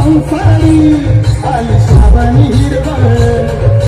संसारी आली.